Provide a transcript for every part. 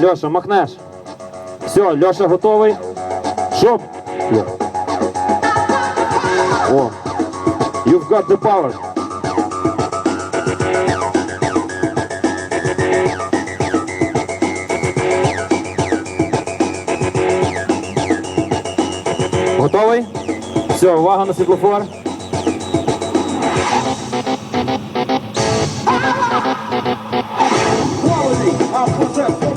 Льоша, махнеш. Все, Льоша готовий. Щоб. О. You've got the power. Готовий? Все, увага на світлофор. quality. I possess,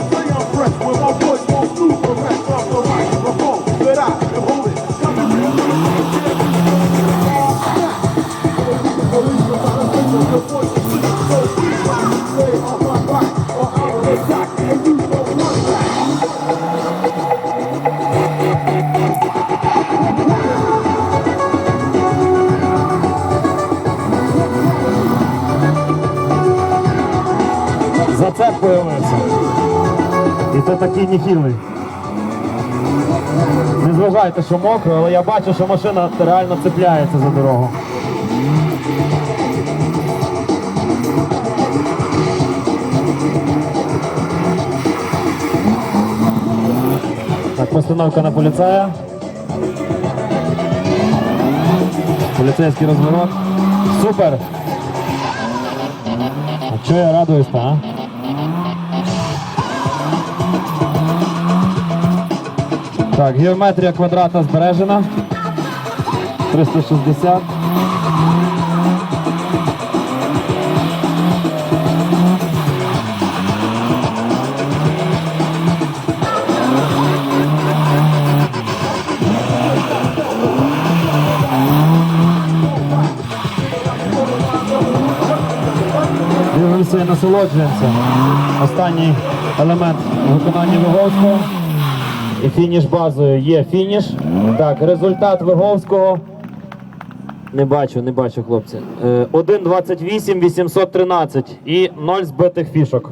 появився. І це такий ніхілий. Не зважайте, що мокро, але я бачу, що машина реально цепляється за дорогу. Постановка на поліцая. Поліцейський розворот. Супер! А чого я радуюсь-то, а? Так, геометрія квадрата збережена. 360. І насолоджуємося. Останній елемент виконання Виговського. І фініш базою є фініш. Так, результат Виговського. Не бачу, не бачу, хлопці. Е, 1.28 813 і 0 збитих фішок.